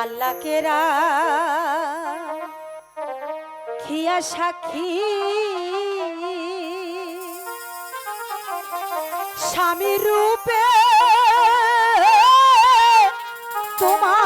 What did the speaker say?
আল্লাহকেরা খিয়া সাক্ষী। স্বামী রূপে তোমার